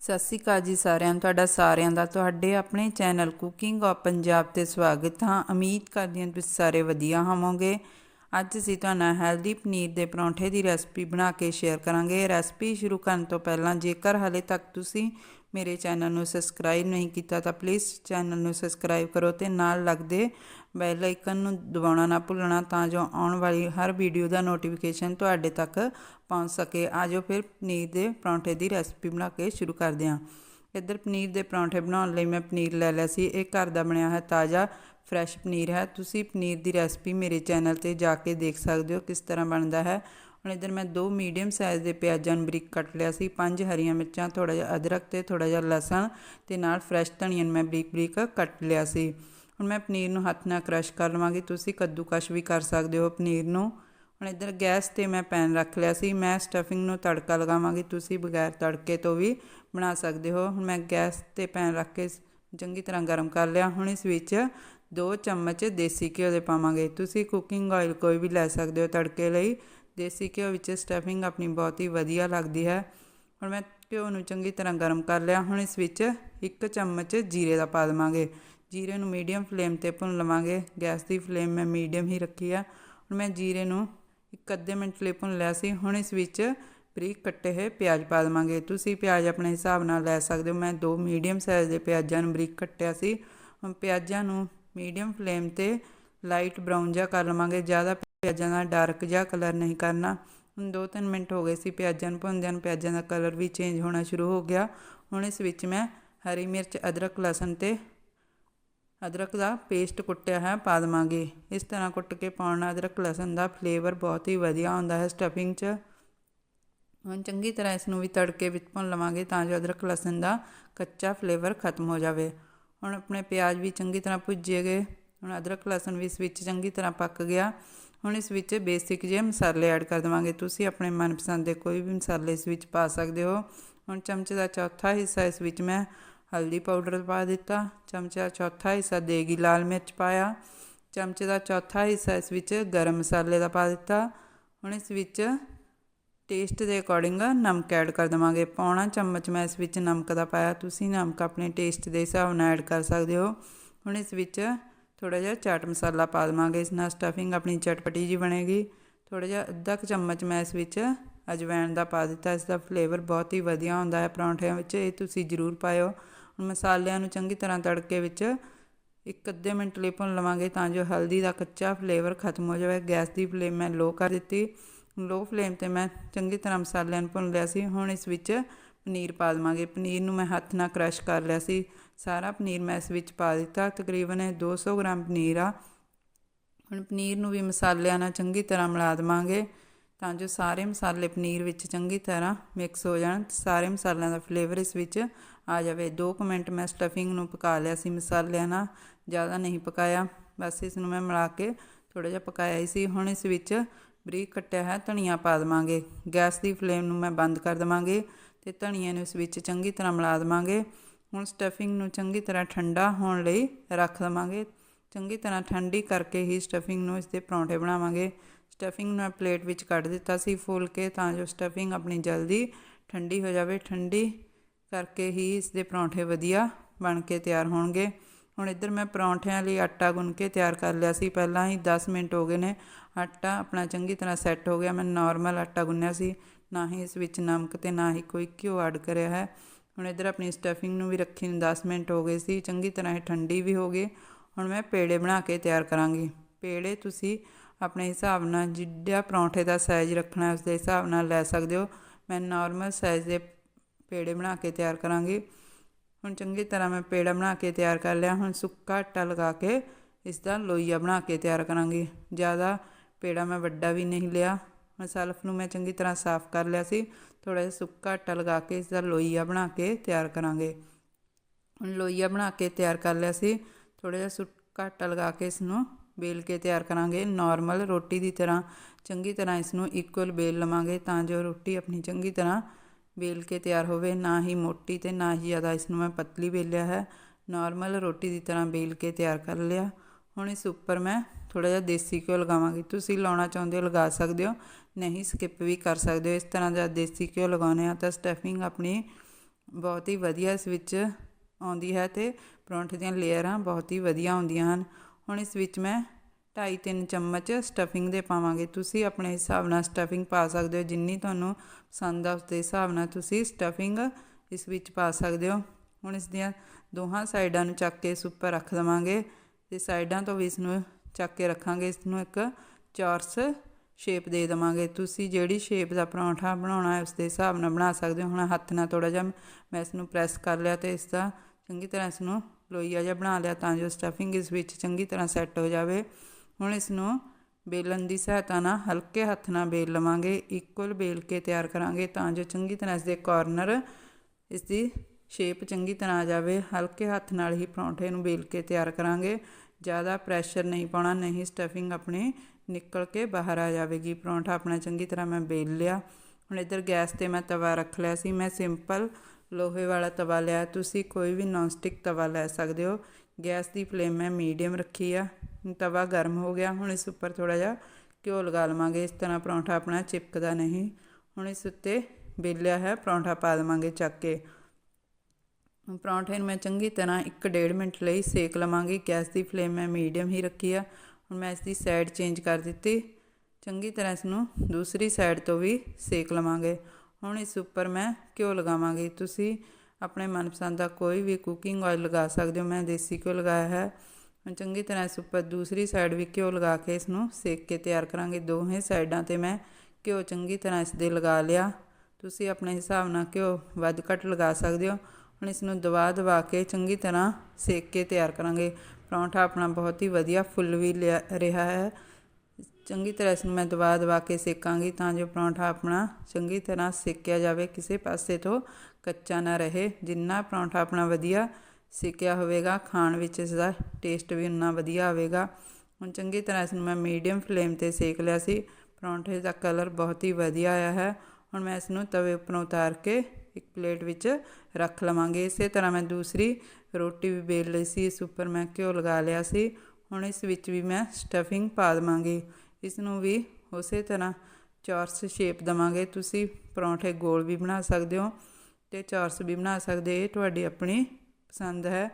ਸਤਿ ਸ਼੍ਰੀ ਅਕਾਲ ਜੀ ਸਾਰਿਆਂ ਨੂੰ, ਤੁਹਾਡਾ ਸਾਰਿਆਂ ਦਾ, ਤੁਹਾਡੇ ਆਪਣੇ ਚੈਨਲ ਕੁਕਿੰਗ ਆਫ ਪੰਜਾਬ ਤੇ ਸਵਾਗਤ ਹਾਂ। ਉਮੀਦ ਕਰਦੀ ਹਾਂ ਤੁਸੀਂ ਸਾਰੇ ਵਧੀਆ ਹੋਵੋਗੇ। ਅੱਜ ਅਸੀਂ ਤੁਹਾਨੂੰ ਹੈਲਦੀ ਪਨੀਰ ਦੇ ਪਰੌਂਠੇ ਦੀ ਰੈਸਪੀ ਬਣਾ ਕੇ ਸ਼ੇਅਰ ਕਰਾਂਗੇ। ਰੈਸਪੀ ਸ਼ੁਰੂ ਕਰਨ ਤੋਂ ਪਹਿਲਾਂ ਜੇਕਰ ਹਾਲੇ ਤੱਕ ਤੁਸੀਂ ਮੇਰੇ ਚੈਨਲ ਨੂੰ ਸਬਸਕ੍ਰਾਈਬ ਨਹੀਂ ਕੀਤਾ ਤਾਂ ਪਲੀਜ਼ ਚੈਨਲ ਨੂੰ ਸਬਸਕ੍ਰਾਈਬ ਕਰੋ ਤੇ ਨਾਲ ਲੱਗਦੇ ਬੈਲ ਆਈਕਨ ਨੂੰ ਦਬਾਉਣਾ ਨਾ ਭੁੱਲਣਾ ਤਾਂ ਜੋ ਆਉਣ ਵਾਲੀ ਹਰ ਵੀਡੀਓ ਦਾ ਨੋਟੀਫਿਕੇਸ਼ਨ ਤੁਹਾਡੇ ਤੱਕ ਪਹੁੰਚ ਸਕੇ। ਆਜੋ ਫਿਰ ਪਨੀਰ ਦੇ ਪਰੌਂਠੇ ਦੀ ਰੈਸਪੀ ਬਣਾ ਕੇ ਸ਼ੁਰੂ ਕਰਦੇ ਹਾਂ। ਇੱਧਰ ਪਨੀਰ ਦੇ ਪਰੌਂਠੇ ਬਣਾਉਣ ਲਈ ਮੈਂ ਪਨੀਰ ਲੈ ਲਿਆ ਸੀ। ਇਹ ਘਰ ਦਾ ਬਣਿਆ ਹੈ ਤਾਜ਼ਾ ਫਰੈਸ਼ ਪਨੀਰ ਹੈ। ਤੁਸੀਂ ਪਨੀਰ ਦੀ ਰੈਸਪੀ ਮੇਰੇ ਚੈਨਲ ਤੇ ਜਾ ਕੇ ਦੇਖ ਸਕਦੇ ਹੋ, ਕਿਸ ਤਰ੍ਹਾਂ ਬਣਦਾ ਹੈ। ਹੁਣ ਇੱਧਰ ਮੈਂ ਦੋ ਮੀਡੀਅਮ ਸਾਈਜ਼ ਦੇ ਪਿਆਜ਼ਾਂ ਨੂੰ ਬਰੀਕ ਕੱਟ ਲਿਆ ਸੀ। ਪੰਜ ਹਰੀਆਂ ਮਿਰਚਾਂ ਥੋੜਾ ਜਿਹਾ ਅਦਰਕ ਤੇ ਥੋੜਾ ਜਿਹਾ ਲਸਣ ਤੇ ਨਾਲ ਫਰੈਸ਼ ਧਨੀਆ ਨੂੰ ਮੈਂ ਬਰੀਕ ਬਰੀਕ ਕੱਟ ਲਿਆ ਸੀ। ਹੁਣ ਮੈਂ ਪਨੀਰ ਨੂੰ ਹੱਥ ਨਾਲ ਕ੍ਰਸ਼ ਕਰ ਲਵਾਂਗੀ। ਤੁਸੀਂ ਕੱਦੂਕਸ਼ ਵੀ ਕਰ ਸਕਦੇ ਹੋ ਪਨੀਰ ਨੂੰ। ਹੁਣ ਇੱਧਰ ਗੈਸ ਤੇ ਮੈਂ ਪੈਨ ਰੱਖ ਲਿਆ ਸੀ। ਮੈਂ ਸਟਫਿੰਗ ਨੂੰ ਤੜਕਾ ਲਗਾਵਾਂਗੀ। ਤੁਸੀਂ ਬਗੈਰ ਤੜਕੇ ਤੋਂ ਵੀ ਬਣਾ ਸਕਦੇ ਹੋ। ਹੁਣ ਮੈਂ ਗੈਸ ਤੇ ਪੈਨ ਰੱਖ ਕੇ ਚੰਗੀ ਤਰ੍ਹਾਂ ਗਰਮ ਕਰ ਲਿਆ। ਹੁਣ ਇਸ ਵਿੱਚ 2 ਚਮਚ ਦੇਸੀ ਘਿਓ ਦੇ ਪਾਵਾਂਗੇ। ਤੁਸੀਂ ਕੁਕਿੰਗ ਆਇਲ ਕੋਈ ਵੀ ਲੈ ਸਕਦੇ ਹੋ ਤੜਕੇ ਲਈ। ਦੇਸੀ ਘਿਓ ਵਿੱਚ ਸਟਫਿੰਗ ਆਪਣੀ ਬਹੁਤ ਹੀ ਵਧੀਆ ਲੱਗਦੀ ਹੈ। ਹੁਣ ਮੈਂ ਘਿਓ ਨੂੰ ਚੰਗੀ ਤਰ੍ਹਾਂ ਗਰਮ ਕਰ ਲਿਆ। ਹੁਣ ਇਸ ਵਿੱਚ 1 ਚਮਚ ਜੀਰੇ ਦਾ ਪਾ ਦੇਵਾਂਗੇ। ਜੀਰੇ ਨੂੰ ਮੀਡੀਅਮ ਫਲੇਮ ਤੇ ਭੁੰਨ ਲਵਾਂਗੇ। ਗੈਸ ਦੀ ਫਲੇਮ ਮੈਂ ਮੀਡੀਅਮ ਹੀ ਰੱਖੀ ਆ। ਹੁਣ ਮੈਂ ਜੀਰੇ ਨੂੰ ਇੱਕ ਅੱਧੇ ਮਿੰਟ ਲਈ ਭੁੰਨ ਲਿਆ ਸੀ। ਹੁਣ ਇਸ ਵਿੱਚ ਬਰੀਕ ਕੱਟੇ ਹੋਏ ਪਿਆਜ਼ ਪਾ ਦੇਵਾਂਗੇ। ਤੁਸੀਂ ਪਿਆਜ਼ ਆਪਣੇ ਹਿਸਾਬ ਨਾਲ ਲੈ ਸਕਦੇ ਹੋ। ਮੈਂ ਦੋ ਮੀਡੀਅਮ ਸਾਈਜ਼ ਦੇ ਪਿਆਜ਼ਾਂ ਨੂੰ ਬਰੀਕ ਕੱਟਿਆ ਸੀ। ਹੁਣ ਪਿਆਜ਼ਾਂ ਨੂੰ ਮੀਡੀਅਮ ਫਲੇਮ ਤੇ ਲਾਈਟ ਬਰਾਊਨ ਜਿਹਾ ਕਰ ਲਵਾਂਗੇ, ਜ਼ਿਆਦਾ ਪਿਆਜ਼ਾਂ ਦਾ ਡਾਰਕ ਜਿਹਾ ਕਲਰ ਨਹੀਂ ਕਰਨਾ। ਹੁਣ 2-3 ਮਿੰਟ ਹੋ ਗਏ ਸੀ ਪਿਆਜ਼ਾਂ ਨੂੰ ਭੁੰਨਦਿਆਂ ਨੂੰ, ਪਿਆਜ਼ਾਂ ਦਾ ਕਲਰ ਵੀ ਚੇਂਜ ਹੋਣਾ ਸ਼ੁਰੂ ਹੋ ਗਿਆ। ਹੁਣ ਇਸ ਵਿੱਚ ਮੈਂ ਹਰੀ ਮਿਰਚ, ਅਦਰਕ, ਲਸਣ ਤੇ ਅਦਰਕ ਦਾ ਪੇਸਟ ਕੁੱਟਿਆ ਹੈ ਪਾ ਦੇਵਾਂਗੇ। ਇਸ ਤਰ੍ਹਾਂ ਕੁੱਟ ਕੇ ਪਾਉਣਾ ਅਦਰਕ, ਲਸਣ ਦਾ ਫਲੇਵਰ ਬਹੁਤ ਹੀ ਵਧੀਆ ਹੁੰਦਾ ਹੈ ਸਟਫਿੰਗ 'ਚ। ਹੁਣ ਚੰਗੀ ਤਰ੍ਹਾਂ ਇਸ ਨੂੰ ਵੀ ਤੜਕੇ ਵਿੱਚ ਭੁੰਨ ਲਵਾਂਗੇ ਤਾਂ ਜੋ ਅਦਰਕ, ਲਸਣ ਦਾ ਕੱਚਾ ਫਲੇਵਰ ਖਤਮ ਹੋ ਜਾਵੇ। ਹੁਣ ਆਪਣੇ ਪਿਆਜ਼ ਵੀ ਚੰਗੀ ਤਰ੍ਹਾਂ ਭੁੱਜੇ ਗਏ। ਹੁਣ ਅਦਰਕ, ਲਸਣ ਵੀ ਇਸ ਵਿੱਚ ਚੰਗੀ ਤਰ੍ਹਾਂ ਪੱਕ ਗਿਆ। ਹੁਣ ਇਸ ਵਿੱਚ ਬੇਸਿਕ ਜਿਹੇ ਮਸਾਲੇ ਐਡ ਕਰ ਦੇਵਾਂਗੇ। ਤੁਸੀਂ ਆਪਣੇ ਮਨਪਸੰਦ ਦੇ ਕੋਈ ਵੀ ਮਸਾਲੇ ਇਸ ਵਿੱਚ ਪਾ ਸਕਦੇ ਹੋ। ਹੁਣ ਚਮਚੇ ਦਾ ਚੌਥਾ ਹਿੱਸਾ ਇਸ ਵਿੱਚ ਮੈਂ ਹਲਦੀ ਪਾਊਡਰ ਪਾ ਦਿੱਤਾ। ਚਮਚੇ ਦਾ ਚੌਥਾ ਹਿੱਸਾ ਦੇਗੀ ਲਾਲ ਮਿਰਚ ਪਾਇਆ। ਚਮਚੇ ਦਾ ਚੌਥਾ ਹਿੱਸਾ ਇਸ ਵਿੱਚ ਗਰਮ ਮਸਾਲੇ ਦਾ ਪਾ ਦਿੱਤਾ। ਹੁਣ ਇਸ ਵਿੱਚ ਟੇਸਟ ਦੇ ਅਕੋਰਡਿੰਗ ਨਮਕ ਐਡ ਕਰ ਦਵਾਂਗੇ। ਪੌਣਾ ਚਮਚ ਮੈਂ ਇਸ ਵਿੱਚ ਨਮਕ ਦਾ ਪਾਇਆ। ਤੁਸੀਂ ਨਮਕ ਆਪਣੇ ਟੇਸਟ ਦੇ ਹਿਸਾਬ ਨਾਲ ਐਡ ਕਰ ਸਕਦੇ ਹੋ। ਹੁਣ ਇਸ ਵਿੱਚ ਥੋੜਾ ਜਿਹਾ ਚਾਟ ਮਸਾਲਾ ਪਾ ਦਵਾਂਗੇ। ਇਸ ਨਾਲ ਸਟਫਿੰਗ ਆਪਣੀ ਚਟਪਟੀ ਜੀ ਬਣੇਗੀ। ਥੋੜਾ ਜਿਹਾ ਅੱਧਾ ਕੁ ਚਮਚ ਮੈਂ ਇਸ ਵਿੱਚ ਅਜਵਾਇਣ ਦਾ ਪਾ ਦਿੱਤਾ। ਇਸ ਦਾ ਫਲੇਵਰ ਬਹੁਤ ਹੀ ਵਧੀਆ ਹੁੰਦਾ ਹੈ ਪਰੌਂਠਿਆਂ ਵਿੱਚ। ਇਹ ਤੁਸੀਂ ਜ਼ਰੂਰ ਪਾਇਓ। ਹੁਣ ਮਸਾਲਿਆਂ ਨੂੰ ਚੰਗੀ ਤਰ੍ਹਾਂ ਤੜਕੇ ਵਿੱਚ ਇੱਕ ਅੱਧੇ ਮਿੰਟ ਲਈ ਭੁੰਨ ਲਵਾਂਗੇ ਤਾਂ ਜੋ ਹਲਦੀ ਦਾ ਕੱਚਾ ਫਲੇਵਰ ਖਤਮ ਹੋ ਜਾਵੇ। ਗੈਸ ਦੀ ਫਲੇਮ ਮੈਂ ਲੋ ਕਰ ਦਿੱਤੀ। ਲੋ ਫਲੇਮ ਤੇ ਮੈਂ ਚੰਗੀ ਤਰ੍ਹਾਂ ਮਸਾਲਿਆਂ ਨੂੰ ਭੁੰਨ ਲਿਆ ਸੀ। ਹੁਣ ਇਸ ਵਿੱਚ ਪਨੀਰ ਪਾ ਦਵਾਂਗੇ। ਪਨੀਰ ਨੂੰ ਮੈਂ ਹੱਥ ਨਾਲ ਕ੍ਰਸ਼ ਕਰ ਲਿਆ ਸੀ। ਸਾਰਾ ਪਨੀਰ ਮੈਂ ਇਸ ਵਿੱਚ ਪਾ ਦਿੱਤਾ। ਤਕਰੀਬਨ 200 ਗ੍ਰਾਮ ਪਨੀਰ ਆ। ਹੁਣ ਪਨੀਰ ਨੂੰ ਵੀ ਮਸਾਲਿਆਂ ਨਾਲ ਚੰਗੀ ਤਰ੍ਹਾਂ ਮਿਲਾ ਦਵਾਂਗੇ। ਤਾਂ ਜੋ ਸਾਰੇ ਮਸਾਲੇ ਪਨੀਰ ਵਿੱਚ ਚੰਗੀ ਤਰ੍ਹਾਂ ਮਿਕਸ ਹੋ ਜਾਣ। ਸਾਰੇ ਮਸਾਲਿਆਂ ਦਾ ਫਲੇਵਰ ਇਸ ਵਿੱਚ ਆ ਜਾਵੇ। 2 ਮਿੰਟ ਮੈਂ ਸਟਫਿੰਗ ਨੂੰ ਪਕਾ ਲਿਆ ਸੀ ਮਸਾਲਿਆਂ ਨਾਲ। ਜ਼ਿਆਦਾ ਨਹੀਂ ਪਕਾਇਆ। ਬਸ ਇਸ ਨੂੰ ਮੈਂ ਮਿਲਾ ਕੇ ਥੋੜਾ ਜਿਹਾ ਪਕਾਇਆ ਹੀ ਸੀ। ਹੁਣ ਇਸ ਵਿੱਚ ਬਰੀਕ ਕੱਟਿਆ ਹੈ, ਧਨੀਆ ਪਾ ਦਵਾਂਗੇ। ਗੈਸ ਦੀ ਫਲੇਮ ਨੂੰ ਮੈਂ ਬੰਦ ਕਰ ਦਵਾਂਗੇ ਤੇ ਧਨੀਆ ਨੂੰ ਇਸ ਵਿੱਚ ਚੰਗੀ ਤਰ੍ਹਾਂ ਮਿਲਾ ਦਵਾਂਗੇ। ਹੁਣ ਸਟਫਿੰਗ ਨੂੰ ਚੰਗੀ ਤਰ੍ਹਾਂ ਠੰਡਾ ਹੋਣ ਲਈ ਰੱਖ ਦਵਾਂਗੇ। ਚੰਗੀ ਤਰ੍ਹਾਂ ਠੰਡੀ ਕਰਕੇ ਹੀ ਸਟਫਿੰਗ ਨੂੰ ਇਸ ਦੇ ਪਰੌਂਠੇ ਬਣਾਵਾਂਗੇ। ਸਟਫਿੰਗ ਨੂੰ ਪਲੇਟ ਵਿੱਚ ਕੱਢ ਦਿੱਤਾ ਸੀ ਫੁੱਲ ਕੇ ਤਾਂ ਜੋ ਸਟਫਿੰਗ ਆਪਣੀ ਜਲਦੀ ਠੰਡੀ ਹੋ ਜਾਵੇ। ਠੰਡੀ ਕਰਕੇ ਹੀ ਇਸ ਦੇ ਪਰੌਂਠੇ ਵਧੀਆ ਬਣ ਕੇ ਤਿਆਰ ਹੋਣਗੇ। ਹੁਣ ਇੱਧਰ ਮੈਂ ਪਰੌਂਠਿਆਂ ਲਈ ਆਟਾ ਗੁੰਨ ਕੇ ਤਿਆਰ ਕਰ ਲਿਆ ਸੀ। ਪਹਿਲਾਂ ਹੀ 10 ਮਿੰਟ ਹੋ ਗਏ ਨੇ। ਆਟਾ ਆਪਣਾ ਚੰਗੀ ਤਰ੍ਹਾਂ ਸੈੱਟ ਹੋ ਗਿਆ। ਮੈਂ ਨਾਰਮਲ ਆਟਾ ਗੁੰਨਿਆ ਸੀ। ਨਾ ਹੀ ਇਸ ਵਿੱਚ ਨਮਕ ਤੇ ਨਾ ਹੀ ਕੋਈ ਘਿਓ ਐਡ ਕਰਿਆ ਹੈ। ਹੁਣ ਇੱਧਰ ਆਪਣੀ ਸਟਫਿੰਗ ਨੂੰ ਵੀ ਰੱਖੀ ਨੂੰ 10 ਮਿੰਟ ਹੋ ਗਏ ਸੀ। ਚੰਗੀ ਤਰ੍ਹਾਂ ਇਹ ਠੰਡੀ ਵੀ ਹੋ ਗਈ। ਹੁਣ ਮੈਂ ਪੇੜੇ ਬਣਾ ਕੇ ਤਿਆਰ ਕਰਾਂਗੀ। ਪੇੜੇ ਤੁਸੀਂ ਆਪਣੇ ਹਿਸਾਬ ਨਾਲ ਜਿੱਡਾ ਪਰੌਂਠੇ ਦਾ ਸਾਈਜ਼ ਰੱਖਣਾ ਉਸ ਦੇ ਹਿਸਾਬ ਨਾਲ ਲੈ ਸਕਦੇ ਹੋ। ਮੈਂ ਨਾਰਮਲ ਸਾਈਜ਼ ਦੇ ਪੇੜੇ ਬਣਾ ਕੇ ਤਿਆਰ ਕਰਾਂਗੀ। ਹੁਣ ਚੰਗੀ ਤਰ੍ਹਾਂ ਮੈਂ ਪੇੜਾ ਬਣਾ ਕੇ ਤਿਆਰ ਕਰ ਲਿਆ। ਹੁਣ ਸੁੱਕਾ ਆਟਾ ਲਗਾ ਕੇ ਇਸ ਦਾ ਲੋਈਆ ਬਣਾ ਕੇ ਤਿਆਰ ਕਰਾਂਗੀ। ਜ਼ਿਆਦਾ ਪੇੜਾ ਮੈਂ ਵੱਡਾ ਵੀ ਨਹੀਂ ਲਿਆ। ਮੈਂ ਨੂੰ ਮੈਂ ਚੰਗੀ ਤਰ੍ਹਾਂ ਸਾਫ਼ ਕਰ ਲਿਆ ਸੀ। ਥੋੜਾ ਜਿਹਾ ਸੁੱਕਾ ਆਟਾ ਲਗਾ ਕੇ ਇਸ ਦਾ ਲੋਈਆ ਬਣਾ ਕੇ ਤਿਆਰ ਕਰਾਂਗੇ। ਹੁਣ ਲੋਈਆ ਬਣਾ ਕੇ ਤਿਆਰ ਕਰ ਲਿਆ ਸੀ। ਥੋੜਾ ਜਿਹਾ ਸੁੱਕਾ ਆਟਾ ਲਗਾ ਕੇ ਇਸ ਨੂੰ ਬੇਲ ਕੇ ਤਿਆਰ ਕਰਾਂਗੇ। ਨਾਰਮਲ ਰੋਟੀ ਦੀ ਤਰ੍ਹਾਂ ਚੰਗੀ ਤਰ੍ਹਾਂ ਇਸ ਨੂੰ ਇਕੁਅਲ ਬੇਲ ਲਵਾਂਗੇ ਤਾਂ ਜੋ ਰੋਟੀ ਆਪਣੀ ਚੰਗੀ ਤਰ੍ਹਾਂ ਵੇਲ ਕੇ ਤਿਆਰ ਹੋਵੇ, ਨਾ ਹੀ ਮੋਟੀ ਤੇ ਨਾ ਹੀ ਜ਼ਿਆਦਾ। ਇਸ ਨੂੰ ਮੈਂ ਪਤਲੀ ਵੇਲਿਆ ਹੈ। ਨਾਰਮਲ ਰੋਟੀ ਦੀ ਤਰ੍ਹਾਂ ਵੇਲ ਕੇ ਤਿਆਰ ਕਰ ਲਿਆ। ਹੁਣ ਇਸ ਉੱਪਰ ਮੈਂ ਥੋੜਾ ਜਿਹਾ ਦੇਸੀ ਘਿਓ ਲਗਾਵਾਂਗੀ। ਤੁਸੀਂ ਲਾਉਣਾ ਚਾਹੁੰਦੇ ਹੋ ਲਗਾ ਸਕਦੇ ਹੋ, ਨਹੀਂ ਸਕਿਪ ਵੀ ਕਰ ਸਕਦੇ ਹੋ। ਇਸ ਤਰ੍ਹਾਂ ਦਾ ਦੇਸੀ ਘਿਓ ਲਗਾਉਨੇ ਆ ਤਾਂ ਸਟਫਿੰਗ ਆਪਣੀ ਬਹੁਤ ਹੀ ਵਧੀਆ ਇਸ ਵਿੱਚ ਆਉਂਦੀ ਹੈ ਅਤੇ ਪਰੌਂਠੇ ਦੀਆਂ ਲੇਅਰਾਂ ਬਹੁਤ ਹੀ ਵਧੀਆ ਆਉਂਦੀਆਂ ਹਨ। ਹੁਣ ਇਸ ਵਿੱਚ ਮੈਂ ਢਾਈ ਤਿੰਨ ਚਮਚ ਸਟਫਿੰਗ ਦੇ ਪਾਵਾਂਗੇ। ਤੁਸੀਂ ਆਪਣੇ ਹਿਸਾਬ ਨਾਲ ਸਟਫਿੰਗ ਪਾ ਸਕਦੇ ਹੋ। ਜਿੰਨੀ ਤੁਹਾਨੂੰ ਪਸੰਦ ਆ ਉਸ ਦੇ ਹਿਸਾਬ ਨਾਲ ਤੁਸੀਂ ਸਟਫਿੰਗ ਇਸ ਵਿੱਚ ਪਾ ਸਕਦੇ ਹੋ। ਹੁਣ ਇਸ ਦੀਆਂ ਦੋਹਾਂ ਸਾਈਡਾਂ ਨੂੰ ਚੱਕ ਕੇ ਇਸ ਉੱਪਰ ਰੱਖ ਦੇਵਾਂਗੇ ਤੇ ਸਾਈਡਾਂ ਤੋਂ ਵੀ ਇਸ ਨੂੰ ਚੱਕ ਕੇ ਰੱਖਾਂਗੇ। ਇਸ ਨੂੰ ਇੱਕ ਚੌਰਸ ਸ਼ੇਪ ਦੇ ਦੇਵਾਂਗੇ। ਤੁਸੀਂ ਜਿਹੜੀ ਸ਼ੇਪ ਦਾ ਪਰੌਂਠਾ ਬਣਾਉਣਾ ਹੈ ਉਸ ਦੇ ਹਿਸਾਬ ਨਾਲ ਬਣਾ ਸਕਦੇ ਹੋ। ਹੁਣ ਹੱਥ ਨਾਲ ਥੋੜਾ ਜਿਹਾ ਮੈਂ ਇਸ ਨੂੰ ਪ੍ਰੈਸ ਕਰ ਲਿਆ ਤੇ ਇਸ ਦਾ ਚੰਗੀ ਤਰ੍ਹਾਂ ਇਸ ਨੂੰ ਲੋਈਆ ਜਿਹਾ ਬਣਾ ਲਿਆ ਤਾਂ ਜੋ ਸਟਫਿੰਗ ਇਸ ਵਿੱਚ ਚੰਗੀ ਤਰ੍ਹਾਂ ਸੈੱਟ ਹੋ ਜਾਵੇ। ਹੁਣ ਇਸ ਨੂੰ ਬੇਲਣ ਦੀ ਸਹਾਇਤਾ ਨਾਲ ਹਲਕੇ ਹੱਥ ਨਾਲ ਬੇਲ ਲਵਾਂਗੇ ਇਕੁਅਲ ਬੇਲ ਕੇ ਤਿਆਰ ਕਰਾਂਗੇ ਤਾਂ ਜੋ ਚੰਗੀ ਤਰ੍ਹਾਂ ਇਸ ਦੇ ਕਾਰਨਰ ਇਸ ਦੀ ਸ਼ੇਪ ਚੰਗੀ ਤਰ੍ਹਾਂ ਆ ਜਾਵੇ। ਹਲਕੇ ਹੱਥ ਨਾਲ ਹੀ ਪਰੌਂਠੇ ਨੂੰ ਬੇਲ ਕੇ ਤਿਆਰ ਕਰਾਂਗੇ। ਜ਼ਿਆਦਾ ਪ੍ਰੈਸ਼ਰ ਨਹੀਂ ਪਾਉਣਾ, ਨਹੀਂ ਸਟਫਿੰਗ ਆਪਣੀ ਨਿਕਲ ਕੇ ਬਾਹਰ ਆ ਜਾਵੇਗੀ। ਪਰੌਂਠਾ ਆਪਣਾ ਚੰਗੀ ਤਰ੍ਹਾਂ ਮੈਂ ਬੇਲ ਲਿਆ। ਹੁਣ ਇੱਧਰ ਗੈਸ ਤੇ ਮੈਂ ਤਵਾ ਰੱਖ ਲਿਆ ਸੀ। ਮੈਂ ਸਿੰਪਲ ਲੋਹੇ ਵਾਲਾ ਤਵਾ ਲਿਆ। ਤੁਸੀਂ ਕੋਈ ਵੀ ਨੌਨ ਸਟਿਕ ਤਵਾ ਲੈ ਸਕਦੇ ਹੋ। ਗੈਸ ਦੀ ਫਲੇਮ ਮੈਂ ਮੀਡੀਅਮ ਰੱਖੀ ਆ। ਤਵਾ ਗਰਮ ਹੋ ਗਿਆ। ਹੁਣ ਇਸ ਉੱਪਰ ਥੋੜਾ ਜਿਹਾ ਘਿਓ ਲਗਾ ਲਵਾਂਗੇ। ਇਸ ਤਰ੍ਹਾਂ ਪਰੌਂਠਾ ਆਪਣਾ ਚਿਪਕਦਾ ਨਹੀਂ। ਹੁਣ ਇਸ ਉੱਤੇ ਬੇਲਿਆ ਹੈ ਪਰੌਂਠਾ ਪਾ ਦੇਵਾਂਗੇ ਚੱਕ ਕੇ। ਪਰੌਂਠੇ ਨੂੰ ਮੈਂ ਚੰਗੀ ਤਰ੍ਹਾਂ 1.5 ਮਿੰਟ ਲਈ ਸੇਕ ਲਵਾਂਗੀ। ਗੈਸ ਦੀ ਫਲੇਮ ਮੈਂ ਮੀਡੀਅਮ ਹੀ ਰੱਖੀ ਆ। ਹੁਣ ਮੈਂ ਇਸ ਦੀ ਸਾਈਡ ਚੇਂਜ ਕਰ ਦਿੱਤੀ। ਚੰਗੀ ਤਰ੍ਹਾਂ ਇਸ ਨੂੰ ਦੂਸਰੀ ਸਾਈਡ ਤੋਂ ਵੀ ਸੇਕ ਲਵਾਂਗੇ। ਹੁਣ ਇਸ ਉੱਪਰ ਮੈਂ ਘਿਓ ਲਗਾਵਾਂਗੀ। ਤੁਸੀਂ ਆਪਣੇ ਮਨਪਸੰਦ ਦਾ ਕੋਈ ਵੀ ਕੁਕਿੰਗ ਆਇਲ ਲਗਾ ਸਕਦੇ ਹੋ। ਮੈਂ ਦੇਸੀ ਘਿਓ ਲਗਾਇਆ ਹੈ। ਹੁਣ ਚੰਗੀ ਤਰ੍ਹਾਂ ਇਸ ਉੱਪਰ ਦੂਸਰੀ ਸਾਈਡ ਵੀ ਘਿਓ ਲਗਾ ਕੇ ਇਸ ਨੂੰ ਸੇਕ ਕੇ ਤਿਆਰ ਕਰਾਂਗੇ। ਦੋਹੇ ਸਾਈਡਾਂ ਤੇ ਮੈਂ ਘਿਓ ਚੰਗੀ ਤਰ੍ਹਾਂ ਇਸ ਦੇ ਲਗਾ ਲਿਆ। ਤੁਸੀਂ ਆਪਣੇ ਹਿਸਾਬ ਨਾਲ ਘਿਓ ਵੱਧ ਘੱਟ ਲਗਾ ਸਕਦੇ ਹੋ। ਹੁਣ ਇਸ ਨੂੰ ਦਬਾ ਦਬਾ ਕੇ ਚੰਗੀ ਤਰ੍ਹਾਂ ਸੇਕ ਕੇ ਤਿਆਰ ਕਰਾਂਗੇ। ਪਰੌਂਠਾ ਆਪਣਾ ਬਹੁਤ ਹੀ ਵਧੀਆ ਫੁੱਲ ਵੀ ਰਿਹਾ ਹੈ। ਚੰਗੀ ਤਰ੍ਹਾਂ ਇਸ ਨੂੰ ਮੈਂ ਦਬਾ ਦਬਾ ਕੇ ਸੇਕਾਂਗੀ ਤਾਂ ਜੋ ਪਰੌਂਠਾ ਆਪਣਾ ਚੰਗੀ ਤਰ੍ਹਾਂ ਸੇਕਿਆ ਜਾਵੇ। ਕਿਸੇ ਪਾਸੇ ਤੋਂ ਕੱਚਾ ਨਾ ਰਹੇ। ਜਿੰਨਾ ਪਰੌਂਠਾ ਆਪਣਾ ਵਧੀਆ ਸੇਕਿਆ ਹੋਵੇਗਾ, ਖਾਣ ਵਿੱਚ ਇਸ ਦਾ ਟੇਸਟ ਵੀ ਉਨਾ ਵਧੀਆ ਆਵੇਗਾ। ਹੁਣ ਚੰਗੀ ਤਰ੍ਹਾਂ ਇਸ ਨੂੰ ਮੈਂ ਮੀਡੀਅਮ ਫਲੇਮ ਤੇ ਸੇਕ ਲਿਆ ਸੀ। ਪਰੌਂਠੇ ਦਾ ਕਲਰ ਬਹੁਤ ਹੀ ਵਧੀਆ ਆਇਆ ਹੈ। ਹੁਣ ਮੈਂ ਇਸ ਨੂੰ ਤਵੇ ਉੱਪਰੋਂ ਉਤਾਰ ਕੇ ਇੱਕ ਪਲੇਟ ਵਿੱਚ ਰੱਖ ਲਵਾਂਗੇ। ਇਸੇ ਤਰ੍ਹਾਂ ਮੈਂ ਦੂਸਰੀ ਰੋਟੀ ਵੀ ਬੇਲ ਲਈ ਸੀ। ਇਸ ਉੱਪਰ ਮੈਂ ਘਿਓ ਲਗਾ ਲਿਆ ਸੀ। ਹੁਣ ਇਸ ਵਿੱਚ ਵੀ ਮੈਂ ਸਟਫਿੰਗ ਪਾ ਦਵਾਂਗੀ। ਇਸ ਨੂੰ ਵੀ ਉਸੇ ਤਰ੍ਹਾਂ ਚੌਰਸ ਸ਼ੇਪ ਦਵਾਂਗੇ। ਤੁਸੀਂ ਪਰੌਂਠੇ ਗੋਲ ਵੀ ਬਣਾ ਸਕਦੇ ਹੋ ਤੇ ਚੌਰਸ ਵੀ ਬਣਾ ਸਕਦੇ ਇਹ ਤੁਹਾਡੀ ਆਪਣੀ ਪਸੰਦ ਹੈ।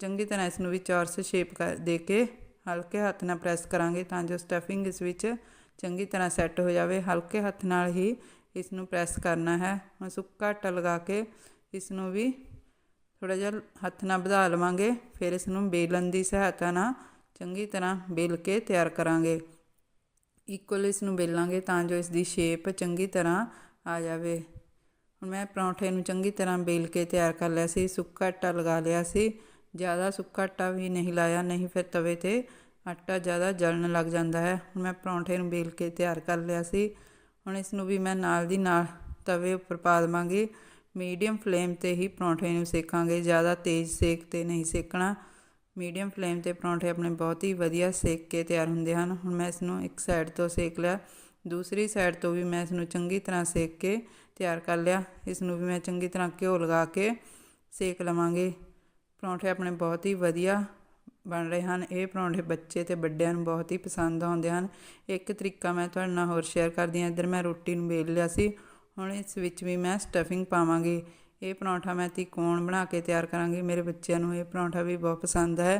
ਚੰਗੀ ਤਰ੍ਹਾਂ ਇਸ ਨੂੰ ਵੀ ਚੌਰਸ ਸ਼ੇਪ ਕਰ, ਦੇ ਕੇ ਹਲਕੇ ਹੱਥ ਨਾਲ ਪ੍ਰੈਸ ਕਰਾਂਗੇ ਤਾਂ ਜੋ ਸਟਫਿੰਗ ਇਸ ਵਿੱਚ ਚੰਗੀ ਤਰ੍ਹਾਂ ਸੈੱਟ ਹੋ ਜਾਵੇ। ਹਲਕੇ ਹੱਥ ਨਾਲ ਹੀ ਇਸ ਨੂੰ ਪ੍ਰੈਸ ਕਰਨਾ ਹੈ। ਹੁਣ ਸੁੱਕਾ ਆਟਾ ਲਗਾ ਕੇ ਇਸ ਨੂੰ ਵੀ ਥੋੜਾ ਜਿਹਾ ਹੱਥ ਨਾਲ ਵਧਾ ਲਵਾਂਗੇ। ਫਿਰ ਇਸ ਨੂੰ ਬੇਲਣ ਦੀ ਸਹਾਇਤਾ ਨਾਲ ਚੰਗੀ ਤਰ੍ਹਾਂ ਬੇਲ ਕੇ ਤਿਆਰ ਕਰਾਂਗੇ। ਇਕੁਅਲ ਇਸ ਨੂੰ ਬੇਲਾਂਗੇ ਤਾਂ ਜੋ ਇਸ ਦੀ ਸ਼ੇਪ ਚੰਗੀ ਤਰ੍ਹਾਂ ਆ ਜਾਵੇ। ਹੁਣ ਮੈਂ ਪਰੌਂਠੇ ਨੂੰ ਚੰਗੀ ਤਰ੍ਹਾਂ ਬੇਲ ਕੇ ਤਿਆਰ ਕਰ ਲਿਆ ਸੀ, ਸੁੱਕਾ ਆਟਾ ਲਗਾ ਲਿਆ ਸੀ। ਜ਼ਿਆਦਾ ਸੁੱਕਾ ਆਟਾ ਵੀ ਨਹੀਂ ਲਾਇਆ, ਨਹੀਂ ਫਿਰ ਤਵੇ ਤੇ ਆਟਾ ਜ਼ਿਆਦਾ ਜਲਣ ਲੱਗ ਜਾਂਦਾ ਹੈ। ਹੁਣ ਮੈਂ ਪਰੌਂਠੇ ਨੂੰ ਬੇਲ ਕੇ ਤਿਆਰ ਕਰ ਲਿਆ ਸੀ। ਹੁਣ ਇਸ ਨੂੰ ਵੀ ਮੈਂ ਨਾਲ ਦੀ ਨਾਲ ਤਵੇ ਉੱਪਰ ਪਾ ਦਵਾਂਗੀ। ਮੀਡੀਅਮ ਫਲੇਮ ਤੇ ਹੀ ਪਰੌਂਠੇ ਨੂੰ ਸੇਕਾਂਗੇ। ਜ਼ਿਆਦਾ ਤੇਜ਼ ਸੇਕ ਤੇ ਨਹੀਂ ਸੇਕਣਾ। ਮੀਡੀਅਮ ਫਲੇਮ ਤੇ ਪਰੌਂਠੇ ਆਪਣੇ ਬਹੁਤ ਹੀ ਵਧੀਆ ਸੇਕ ਕੇ ਤਿਆਰ ਹੁੰਦੇ ਹਨ। ਹੁਣ ਮੈਂ ਇਸ ਨੂੰ ਇੱਕ ਸਾਈਡ ਤੋਂ ਸੇਕ ਲਿਆ। ਦੂਸਰੀ ਸਾਈਡ ਤੋਂ ਵੀ ਮੈਂ ਇਸ ਨੂੰ ਚੰਗੀ ਤਰ੍ਹਾਂ ਸੇਕ ਕੇ ਤਿਆਰ ਕਰ ਲਿਆ। ਇਸ ਨੂੰ ਵੀ ਮੈਂ ਚੰਗੀ ਤਰ੍ਹਾਂ ਘਿਓ ਲਗਾ ਕੇ ਸੇਕ ਲਵਾਂਗੇ। ਪਰੌਂਠੇ ਆਪਣੇ ਬਹੁਤ ਹੀ ਵਧੀਆ ਬਣ ਰਹੇ ਹਨ। ਇਹ ਪਰੌਂਠੇ ਬੱਚੇ ਤੇ ਵੱਡਿਆਂ ਨੂੰ ਬਹੁਤ ਹੀ ਪਸੰਦ ਆਉਂਦੇ ਹਨ। ਇੱਕ ਤਰੀਕਾ ਮੈਂ ਤੁਹਾਡੇ ਨਾਲ ਹੋਰ ਸ਼ੇਅਰ ਕਰਦੀ ਹਾਂ। ਇੱਧਰ ਮੈਂ ਰੋਟੀ ਨੂੰ ਵੇਲ ਲਿਆ ਸੀ। ਹੁਣ ਇਸ ਵਿੱਚ ਵੀ ਮੈਂ ਸਟਫਿੰਗ ਪਾਵਾਂਗੀ। ਇਹ ਪਰੌਂਠਾ ਮੈਂ ਤਿਕੋਣ ਬਣਾ ਕੇ ਤਿਆਰ ਕਰਾਂਗੀ। ਮੇਰੇ ਬੱਚਿਆਂ ਨੂੰ ਇਹ ਪਰੌਂਠਾ ਵੀ ਬਹੁਤ ਪਸੰਦ ਹੈ।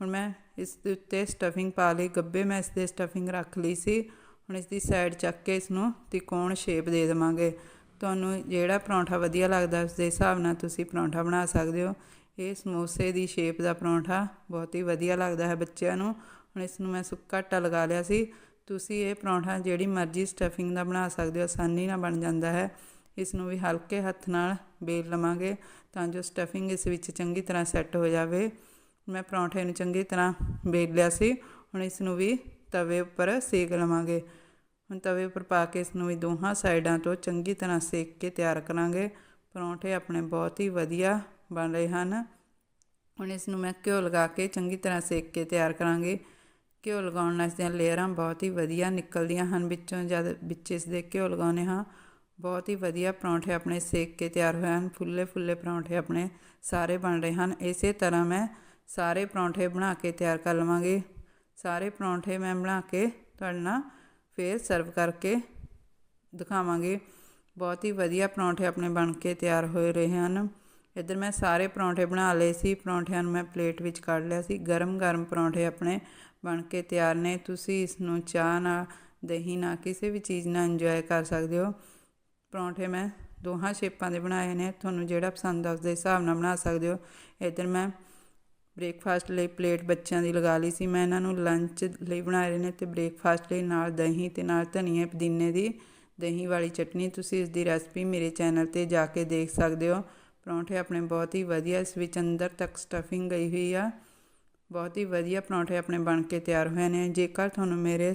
ਹੁਣ ਮੈਂ ਇਸ ਦੇ ਉੱਤੇ ਸਟਫਿੰਗ ਪਾ ਲਈ। ਗੱਬੇ ਮੈਂ ਇਸ ਦੇ ਸਟਫਿੰਗ ਰੱਖ ਲਈ ਸੀ। ਹੁਣ ਇਸ ਦੀ ਸਾਈਡ ਚੱਕ ਕੇ ਇਸ ਨੂੰ ਤਿਕੋਣ ਸ਼ੇਪ ਦੇ ਦੇਵਾਂਗੇ। ਤੁਹਾਨੂੰ ਜਿਹੜਾ ਪਰੌਂਠਾ ਵਧੀਆ ਲੱਗਦਾ ਉਸ ਦੇ ਹਿਸਾਬ ਨਾਲ ਤੁਸੀਂ ਪਰੌਂਠਾ ਬਣਾ ਸਕਦੇ ਹੋ। ਇਹ ਸਮੋਸੇ ਦੀ ਸ਼ੇਪ ਦਾ ਪਰੌਂਠਾ ਬਹੁਤ ਹੀ ਵਧੀਆ ਲੱਗਦਾ ਹੈ ਬੱਚਿਆਂ ਨੂੰ। ਹੁਣ ਇਸ ਨੂੰ ਮੈਂ ਸੁੱਕਾ ਆਟਾ ਲਗਾ ਲਿਆ ਸੀ। ਤੁਸੀਂ ਇਹ ਪਰੌਂਠਾ ਜਿਹੜੀ ਮਰਜ਼ੀ ਸਟਫਿੰਗ ਦਾ ਬਣਾ ਸਕਦੇ ਹੋ, ਆਸਾਨੀ ਨਾਲ ਬਣ ਜਾਂਦਾ ਹੈ। ਇਸ ਨੂੰ ਵੀ ਹਲਕੇ ਹੱਥ ਨਾਲ ਬੇਲ ਲਵਾਂਗੇ ਤਾਂ ਜੋ ਸਟਫਿੰਗ ਇਸ ਵਿੱਚ ਚੰਗੀ ਤਰ੍ਹਾਂ ਸੈੱਟ ਹੋ ਜਾਵੇ। ਮੈਂ ਪਰੌਂਠੇ ਨੂੰ ਚੰਗੀ ਤਰ੍ਹਾਂ ਬੇਲ ਲਿਆ ਸੀ। ਹੁਣ ਇਸ ਨੂੰ ਵੀ ਤਵੇ ਉੱਪਰ ਸੇਕ ਲਵਾਂਗੇ। ਹੁਣ ਤਵੇ ਉੱਪਰ ਪਾ ਕੇ ਇਸ ਨੂੰ ਵੀ ਦੋਹਾਂ ਸਾਈਡਾਂ ਤੋਂ ਚੰਗੀ ਤਰ੍ਹਾਂ ਸੇਕ ਕੇ ਤਿਆਰ ਕਰਾਂਗੇ। ਪਰੌਂਠੇ ਆਪਣੇ ਬਹੁਤ ਹੀ ਵਧੀਆ ਬਣ ਰਹੇ ਹਨ। ਹੁਣ ਇਸ ਨੂੰ ਮੈਂ ਘਿਓ ਲਗਾ ਕੇ ਚੰਗੀ ਤਰ੍ਹਾਂ ਸੇਕ ਕੇ ਤਿਆਰ ਕਰਾਂਗੇ। ਘਿਓ ਲਗਾਉਣ ਨਾਲ ਇਸ ਦੀਆਂ ਲੇਅਰਾਂ ਬਹੁਤ ਹੀ ਵਧੀਆ ਨਿਕਲਦੀਆਂ ਹਨ। ਵਿੱਚੋਂ ਜਦ ਵਿੱਚ ਇਸ ਦੇ ਘਿਓ ਲਗਾਉਨੇ ਹਾਂ, ਬਹੁਤ ਹੀ ਵਧੀਆ ਪਰੌਂਠੇ ਆਪਣੇ ਸੇਕ ਕੇ ਤਿਆਰ ਹੋਏ ਹਨ। ਫੁੱਲੇ ਫੁੱਲੇ ਪਰੌਂਠੇ ਆਪਣੇ ਸਾਰੇ ਬਣ ਰਹੇ ਹਨ। ਇਸੇ ਤਰ੍ਹਾਂ ਮੈਂ ਸਾਰੇ ਪਰੌਂਠੇ ਬਣਾ ਕੇ ਤਿਆਰ ਕਰ ਲਵਾਂਗੇ। ਸਾਰੇ ਪਰੌਂਠੇ ਮੈਂ ਬਣਾ ਕੇ ਤੁਹਾਡੇ ਨਾਲ ਫੇਰ ਸਰਵ ਕਰਕੇ ਦਿਖਾਵਾਂਗੇ। ਬਹੁਤ ਹੀ ਵਧੀਆ ਪਰੌਂਠੇ ਆਪਣੇ ਬਣ ਕੇ ਤਿਆਰ ਹੋਏ ਰਹੇ ਹਨ। ਇੱਧਰ ਮੈਂ ਸਾਰੇ ਪਰੌਂਠੇ ਬਣਾ ਲਏ ਸੀ। ਪਰੌਂਠਿਆਂ ਨੂੰ ਮੈਂ ਪਲੇਟ ਵਿੱਚ ਕੱਢ ਲਿਆ ਸੀ। ਗਰਮ ਗਰਮ ਪਰੌਂਠੇ ਆਪਣੇ ਬਣ ਕੇ ਤਿਆਰ ਨੇ। ਤੁਸੀਂ ਇਸ ਨੂੰ ਚਾਹ ਨਾਲ, ਦਹੀਂ ਨਾਲ ਕਿਸੇ ਵੀ ਚੀਜ਼ ਨਾਲ ਇੰਜੋਏ ਕਰ ਸਕਦੇ ਹੋ। ਪਰੌਂਠੇ ਮੈਂ ਦੋਹਾਂ ਸ਼ੇਪਾਂ ਦੇ ਬਣਾਏ ਨੇ। ਤੁਹਾਨੂੰ ਜਿਹੜਾ ਪਸੰਦ ਆ ਉਸ ਦੇ ਹਿਸਾਬ ਨਾਲ ਬਣਾ ਸਕਦੇ ਹੋ। ਇੱਧਰ ਮੈਂ ਬ੍ਰੇਕਫਾਸਟ ਲਈ ਪਲੇਟ ਬੱਚਿਆਂ ਦੀ ਲਗਾ ਲਈ ਸੀ। ਮੈਂ ਇਹਨਾਂ ਨੂੰ ਲੰਚ ਲਈ ਬਣਾ ਰਹੇ ਨੇ ਤੇ ਬ੍ਰੇਕਫਾਸਟ ਲਈ ਨਾਲ ਦਹੀਂ ਤੇ ਨਾਲ ਧਨੀਏ ਪੁਦੀਨੇ ਦੀ ਦਹੀਂ ਵਾਲੀ ਚਟਨੀ। ਤੁਸੀਂ ਇਸ ਦੀ ਰੈਸਪੀ ਮੇਰੇ ਚੈਨਲ ਤੇ ਜਾ ਕੇ ਦੇਖ ਸਕਦੇ ਹੋ। ਪਰੌਂਠੇ ਆਪਣੇ ਬਹੁਤ ਹੀ ਵਧੀਆ, ਇਸ ਵਿੱਚ ਅੰਦਰ ਤੱਕ ਸਟਫਿੰਗ ਗਈ ਹੋਈ ਆ। ਬਹੁਤ ਹੀ ਵਧੀਆ ਪਰੌਂਠੇ ਆਪਣੇ ਬਣ ਕੇ ਤਿਆਰ ਹੋਏ ਨੇ। ਜੇਕਰ ਤੁਹਾਨੂੰ ਮੇਰੇ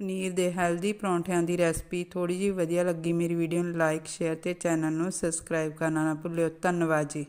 ਪਨੀਰ ਦੇ ਹੈਲਦੀ ਪਰੌਂਠਿਆਂ ਦੀ ਰੈਸਪੀ ਥੋੜੀ ਜਿਹੀ ਵਧੀਆ ਲੱਗੀ, ਮੇਰੀ ਵੀਡੀਓ ਨੂੰ ਲਾਈਕ ਸ਼ੇਅਰ ਤੇ ਚੈਨਲ ਨੂੰ ਸਬਸਕ੍ਰਾਈਬ ਕਰਨਾ ਨਾ ਭੁੱਲਿਓ। ਧੰਨਵਾਦ ਜੀ।